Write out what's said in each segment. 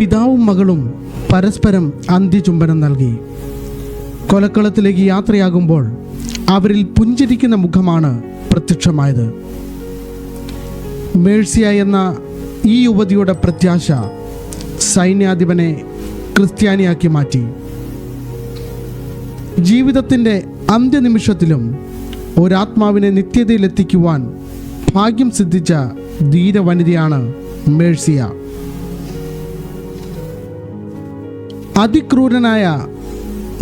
പിതാവും മകളും പരസ്പരം അന്ത്യചുംബനം നൽകി. കൊലക്കളത്തിലേക്ക് യാത്രയാകുമ്പോൾ അവരിൽ പുഞ്ചിരിക്കുന്ന മുഖമാണ് പ്രത്യക്ഷമായത്. മേഴ്സിയ എന്ന ഈ യുവതിയുടെ പ്രത്യാശ സൈന്യാധിപനെ ക്രിസ്ത്യാനിയാക്കി മാറ്റി. ജീവിതത്തിന്റെ അന്ത്യനിമിഷത്തിലും ഒരാത്മാവിനെ നിത്യതയിലെത്തിക്കുവാൻ ഭാഗ്യം സിദ്ധിച്ച ധീരവനിതയാണ് മേഴ്സിയ. അതിക്രൂരനായ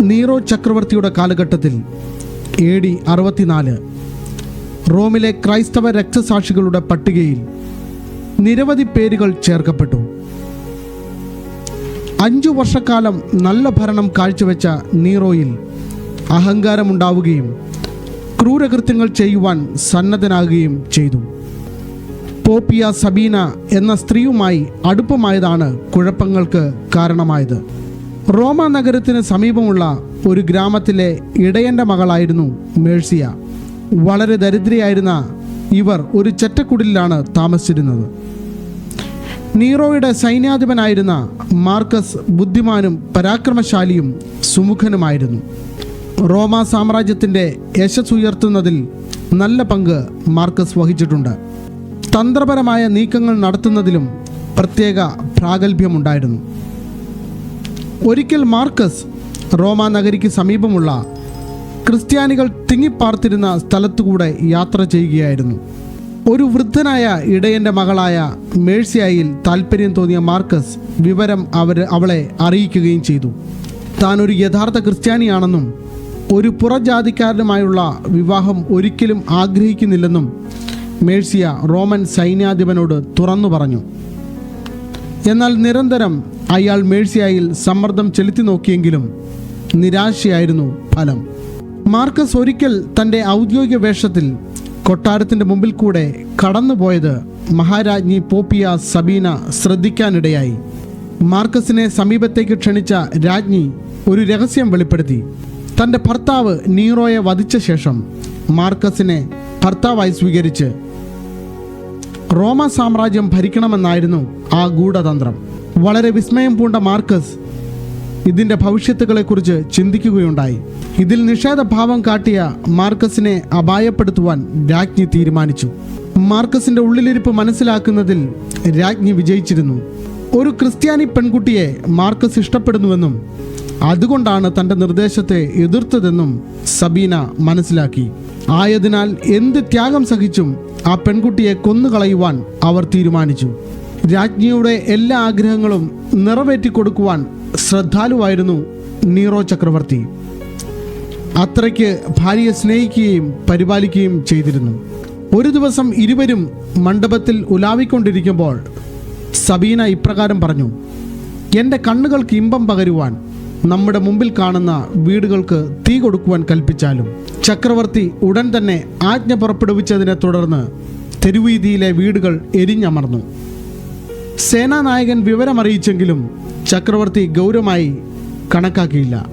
നീറോ ചക്രവർത്തിയുടെ കാലഘട്ടത്തിൽ എ ഡി അറുപത്തിനാല് റോമിലെ ക്രൈസ്തവ രക്തസാക്ഷികളുടെ പട്ടികയിൽ നിരവധി പേരുകൾ ചേർക്കപ്പെട്ടു. അഞ്ചു വർഷക്കാലം നല്ല ഭരണം കാഴ്ചവെച്ച നീറോയിൽ അഹങ്കാരമുണ്ടാവുകയും ക്രൂരകൃത്യങ്ങൾ ചെയ്യുവാൻ സന്നദ്ധനാകുകയും ചെയ്തു. പോപ്പിയ സബീന എന്ന സ്ത്രീയുമായി അടുപ്പമായതാണ് കുഴപ്പങ്ങൾക്ക് കാരണമായത്. റോമ നഗരത്തിന് സമീപമുള്ള ഒരു ഗ്രാമത്തിലെ ഇടയന്റെ മകളായിരുന്നു മേഴ്സിയ. വളരെ ദരിദ്രയായിരുന്ന ഇവർ ഒരു ചെറ്റക്കുടിലാണ് താമസിച്ചിരുന്നത്. നീറോയുടെ സൈന്യാധിപനായിരുന്ന മാർക്കസ് ബുദ്ധിമാനും പരാക്രമശാലിയും സുമുഖനുമായിരുന്നു. റോമ സാമ്രാജ്യത്തിന്റെ യശസ് ഉയർത്തുന്നതിൽ നല്ല പങ്ക് മാർക്കസ് വഹിച്ചിട്ടുണ്ട്. തന്ത്രപരമായ നീക്കങ്ങൾ നടത്തുന്നതിലും പ്രത്യേക പ്രാഗൽഭ്യമുണ്ടായിരുന്നു. ഒരിക്കൽ മാർക്കസ് റോമ നഗരിക്ക് സമീപമുള്ള ക്രിസ്ത്യാനികൾ തിങ്ങിപ്പാർത്തിരുന്ന സ്ഥലത്തുകൂടെ യാത്ര ചെയ്യുകയായിരുന്നു. ഒരു വൃദ്ധനായ ഇടയന്റെ മകളായ മേഴ്സിയായിൽ താല്പര്യം തോന്നിയ മാർക്കസ് വിവരം അവർ അവളെ അറിയിക്കുകയും ചെയ്തു. താൻ ഒരു യഥാർത്ഥ ക്രിസ്ത്യാനിയാണെന്നും ഒരു പുറജാതിക്കാരനുമായുള്ള വിവാഹം ഒരിക്കലും ആഗ്രഹിക്കുന്നില്ലെന്നും മേഴ്സിയ റോമൻ സൈന്യാധിപനോട് തുറന്നു പറഞ്ഞു. എന്നാൽ നിരന്തരം അയാൾ മേഴ്സിയായിൽ സമ്മർദ്ദം ചെലുത്തി നോക്കിയെങ്കിലും നിരാശയായിരുന്നു ഫലം. മാർക്കസ് ഒരിക്കൽ തന്റെ ഔദ്യോഗിക വേഷത്തിൽ കൊട്ടാരത്തിന്റെ മുമ്പിൽ കൂടെ കടന്നുപോയത് മഹാരാജ്ഞി പോപ്പിയ സബീന ശ്രദ്ധിക്കാനിടയായി. മാർക്കസിനെ സമീപത്തേക്ക് ക്ഷണിച്ച രാജ്ഞി ഒരു രഹസ്യം വെളിപ്പെടുത്തി. തന്റെ ഭർത്താവ് നീറോയെ വധിച്ച ശേഷം മാർക്കസിനെ ഭർത്താവായി സ്വീകരിച്ച് റോമ സാമ്രാജ്യം ഭരിക്കണമെന്നായിരുന്നു ആ ഗൂഢതന്ത്രം. വളരെ വിസ്മയം പൂണ്ട മാർക്കസ് ഇതിന്റെ ഭവിഷ്യത്തുകളെക്കുറിച്ച് ചിന്തിക്കുകയുണ്ടായി. ഇതിൽ നിഷേധഭാവം കാട്ടിയ മാർക്കസിനെ അപായപ്പെടുത്തുവാൻ രാജ്ഞി തീരുമാനിച്ചു. മാർക്കസിന്റെ ഉള്ളിലിരിപ്പ് മനസ്സിലാക്കുന്നതിൽ രാജ്ഞി വിജയിച്ചിരുന്നു. ഒരു ക്രിസ്ത്യാനി പെൺകുട്ടിയെ മാർക്കസ് ഇഷ്ടപ്പെടുന്നുവെന്നും അതുകൊണ്ടാണ് തന്റെ നിർദ്ദേശത്തെ എതിർത്തതെന്നും സബീന മനസ്സിലാക്കി. ആയതിനാൽ എന്ത് ത്യാഗം സഹിച്ചും ആ പെൺകുട്ടിയെ കൊന്നുകളയുവാൻ അവർ തീരുമാനിച്ചു. രാജ്ഞിയുടെ എല്ലാ ആഗ്രഹങ്ങളും നിറവേറ്റിക്കൊടുക്കുവാൻ ശ്രദ്ധാലുവായിരുന്നു നീറോ ചക്രവർത്തി. അത്രയ്ക്ക് ഭാര്യയെ സ്നേഹിക്കുകയും പരിപാലിക്കുകയും ചെയ്തിരുന്നു. ഒരു ദിവസം ഇരുവരും മണ്ഡപത്തിൽ ഉലാവിക്കൊണ്ടിരിക്കുമ്പോൾ സബീന ഇപ്രകാരം പറഞ്ഞു എന്റെ കണ്ണുകൾക്ക് ഇമ്പം പകരുവാൻ നമ്മുടെ മുമ്പിൽ കാണുന്ന വീടുകൾക്ക് തീ കൊടുക്കുവാൻ കൽപ്പിച്ചാലും ചക്രവർത്തി ഉടൻ തന്നെ ആജ്ഞ പുറപ്പെടുവിച്ചതിനെ തുടർന്ന് തെരുവീതിയിലെ വീടുകൾ എരിഞ്ഞമർന്നു. സേനാനായകൻ വിവരമറിയിച്ചെങ്കിലും ചക്രവർത്തി ഗൗരവമായി കണക്കാക്കിയില്ല.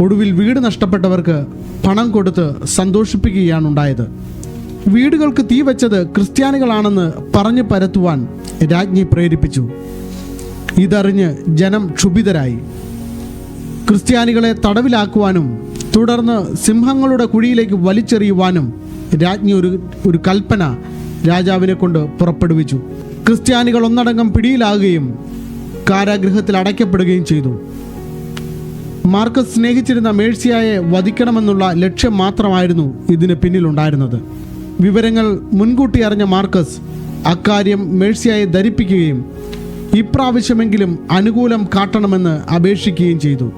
ഒടുവിൽ വീട് നഷ്ടപ്പെട്ടവർക്ക് പണം കൊടുത്ത് സന്തോഷിപ്പിക്കുകയാണ് ഉണ്ടായത് വീടുകൾക്ക് തീ വെച്ചത് ക്രിസ്ത്യാനികളാണെന്ന് പറഞ്ഞു പരത്തുവാൻ രാജ്ഞി പ്രേരിപ്പിച്ചു. ഇതറിഞ്ഞ് ജനം ക്ഷുഭിതരായി. ക്രിസ്ത്യാനികളെ തടവിലാക്കുവാനും തുടർന്ന് സിംഹങ്ങളുടെ കുഴിയിലേക്ക് വലിച്ചെറിയുവാനും രാജ്ഞി ഒരു ഒരു കൽപ്പന രാജാവിനെ കൊണ്ട് പുറപ്പെടുവിച്ചു. ക്രിസ്ത്യാനികൾ ഒന്നടങ്കം പിടിയിലാകുകയും കാരാഗൃഹത്തിൽ അടയ്ക്കപ്പെടുകയും ചെയ്തു. മാർക്കസ് സ്നേഹിച്ചിരുന്ന മേഴ്സിയായെ വധിക്കണമെന്നുള്ള ലക്ഷ്യം മാത്രമായിരുന്നു ഇതിന് പിന്നിലുണ്ടായിരുന്നത്. വിവരങ്ങൾ മുൻകൂട്ടി അറിഞ്ഞ മാർക്കസ് അക്കാര്യം മേഴ്സിയായെ ധരിപ്പിക്കുകയും ഇപ്രാവശ്യമെങ്കിലും അനുകൂലം കാട്ടണമെന്ന് അപേക്ഷിക്കുകയും ചെയ്തു.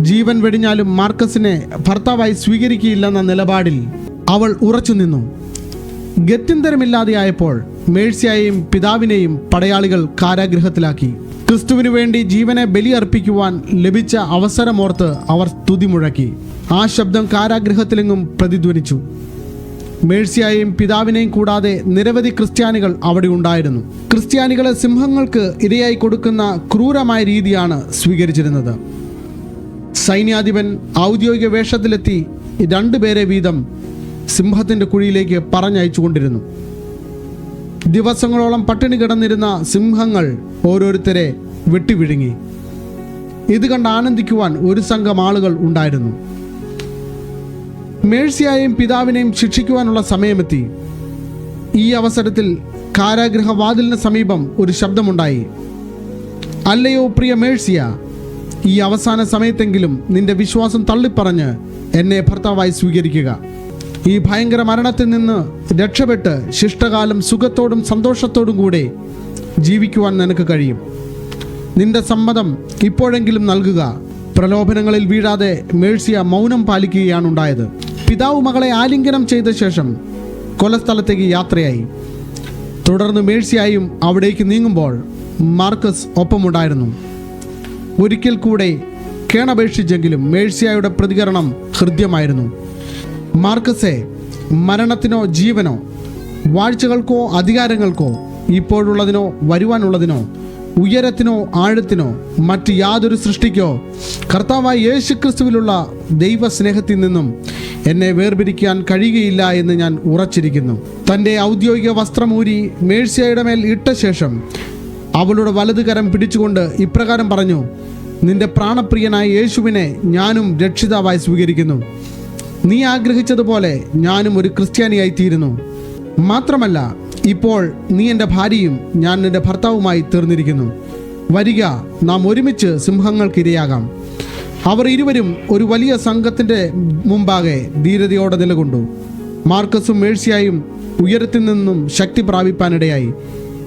ജീവൻ വെടിഞ്ഞാലും മാർക്കസിനെ ഭർത്താവായി സ്വീകരിക്കുകയില്ലെന്ന നിലപാടിൽ അവൾ ഉറച്ചു നിന്നു. ഗത്യന്തരമില്ലാതെയായപ്പോൾ മേഴ്സിയായെയും പിതാവിനെയും പടയാളികൾ കാരാഗൃഹത്തിലാക്കി. ക്രിസ്തുവിനു വേണ്ടി ജീവനെ ബലിയർപ്പിക്കുവാൻ ലഭിച്ച അവസരമോർത്ത് അവർ സ്തുതി മുഴക്കി ആ ശബ്ദം കാരാഗ്രഹത്തിലെങ്ങും പ്രതിധ്വനിച്ചു. മേഴ്സിയായെയും പിതാവിനെയും കൂടാതെ നിരവധി ക്രിസ്ത്യാനികൾ അവിടെ ഉണ്ടായിരുന്നു. ക്രിസ്ത്യാനികളെ സിംഹങ്ങൾക്ക് ഇരയായി കൊടുക്കുന്ന ക്രൂരമായ രീതിയാണ് സ്വീകരിച്ചിരുന്നത്. സൈന്യാധിപൻ ഔദ്യോഗിക വേഷത്തിലെത്തി രണ്ടുപേരെ വീതം സിംഹത്തിന്റെ കുഴിയിലേക്ക് പറഞ്ഞയച്ചുകൊണ്ടിരുന്നു ദിവസങ്ങളോളം പട്ടിണി കിടന്നിരുന്ന സിംഹങ്ങൾ ഓരോരുത്തരെ വെട്ടിവിഴുങ്ങി. ഇത് കണ്ട് ആനന്ദിക്കുവാൻ ഒരു സംഘം ആളുകൾ ഉണ്ടായിരുന്നു. മേഴ്സിയായും പിതാവിനെയും ശിക്ഷിക്കുവാനുള്ള സമയമെത്തി. ഈ അവസരത്തിൽ കാരാഗ്രഹവാതിലിന് സമീപം ഒരു ശബ്ദമുണ്ടായി. അല്ലയോ പ്രിയ മേഴ്സിയ ഈ അവസാന സമയത്തെങ്കിലും നിന്റെ വിശ്വാസം തള്ളിപ്പറഞ്ഞ് എന്നെ ഭർത്താവായി സ്വീകരിക്കുക. ഈ ഭയങ്കര മരണത്തിൽ നിന്ന് രക്ഷപ്പെട്ട് ശിഷ്ടകാലം സുഖത്തോടും സന്തോഷത്തോടും കൂടെ ജീവിക്കുവാൻ നിനക്ക് കഴിയും. നിന്റെ സമ്മതം ഇപ്പോഴെങ്കിലും നൽകുക. പ്രലോഭനങ്ങളിൽ വീഴാതെ മേഴ്സിയ മൗനം പാലിക്കുകയാണ് ഉണ്ടായത് പിതാവ് മകളെ ആലിംഗനം ചെയ്ത ശേഷം കൊലസ്ഥലത്തേക്ക് യാത്രയായി. തുടർന്ന് മേഴ്സിയായും അവിടേക്ക് നീങ്ങുമ്പോൾ മാർക്കസ് ഒപ്പമുണ്ടായിരുന്നു. ഒരിക്കൽ കൂടെ കേണപേക്ഷിച്ചെങ്കിലും മേഴ്സിയായുടെ പ്രതികരണം ഹൃദ്യമായിരുന്നു. മാർക്കസെ മരണത്തിനോ ജീവനോ വാഴ്ചകൾക്കോ അധികാരങ്ങൾക്കോ ഇപ്പോഴുള്ളതിനോ വരുവാനുള്ളതിനോ ഉയരത്തിനോ ആഴത്തിനോ മറ്റ് യാതൊരു സൃഷ്ടിക്കോ കർത്താവായ യേശു ക്രിസ്തുവിലുള്ള ദൈവസ്നേഹത്തിൽ നിന്നും എന്നെ വേർപിരിക്കാൻ കഴിയുകയില്ല എന്ന് ഞാൻ ഉറച്ചിരിക്കുന്നു. തന്റെ ഔദ്യോഗിക വസ്ത്രമൂരി മേഴ്സിയയുടെ മേൽ ഇട്ട ശേഷം അവളുടെ വലതു കരം പിടിച്ചുകൊണ്ട് ഇപ്രകാരം പറഞ്ഞു നിന്റെ പ്രാണപ്രിയനായ യേശുവിനെ ഞാനും രക്ഷിതാവായി സ്വീകരിക്കുന്നു. നീ ആഗ്രഹിച്ചതുപോലെ ഞാനും ഒരു ക്രിസ്ത്യാനിയായി തീരുന്നു മാത്രമല്ല ഇപ്പോൾ നീ എന്റെ ഭാര്യയും ഞാൻ നിന്റെ ഭർത്താവുമായി തീർന്നിരിക്കുന്നു. വരിക നാം ഒരുമിച്ച് സിംഹങ്ങൾക്കിരയാകാം. അവർ ഇരുവരും ഒരു വലിയ സംഘത്തിന്റെ മുമ്പാകെ ധീരതയോടെ നിലകൊണ്ടു. മാർക്കസും മേഴ്സിയായും ഉയരത്തിൽ നിന്നും ശക്തി പ്രാപിപ്പാനിടയായി.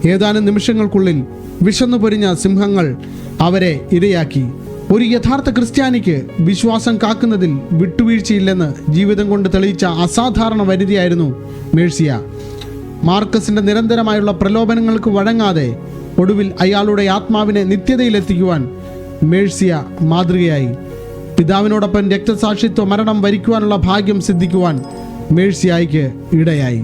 ഏതാനും നിമിഷങ്ങൾക്കുള്ളിൽ വിശന്നു പൊരിഞ്ഞ സിംഹങ്ങൾ അവരെ ഇരയാക്കി. ഒരു യഥാർത്ഥ ക്രിസ്ത്യാനിക്ക് വിശ്വാസം കാക്കുന്നതിൽ വിട്ടുവീഴ്ചയില്ലെന്ന് ജീവിതം കൊണ്ട് തെളിയിച്ച അസാധാരണ വനിതയായിരുന്നു മേഴ്സിയ. മാർക്കസിന്റെ നിരന്തരമായുള്ള പ്രലോഭനങ്ങൾക്ക് വഴങ്ങാതെ ഒടുവിൽ അയാളുടെ ആത്മാവിനെ നിത്യതയിലെത്തിക്കുവാൻ മേഴ്സിയ മാതൃകയായി. പിതാവിനോടൊപ്പം രക്തസാക്ഷിത്വ മരണം വരിക്കുവാനുള്ള ഭാഗ്യം സിദ്ധിക്കുവാൻ മേഴ്സിയായിക്ക് ഇടയായി.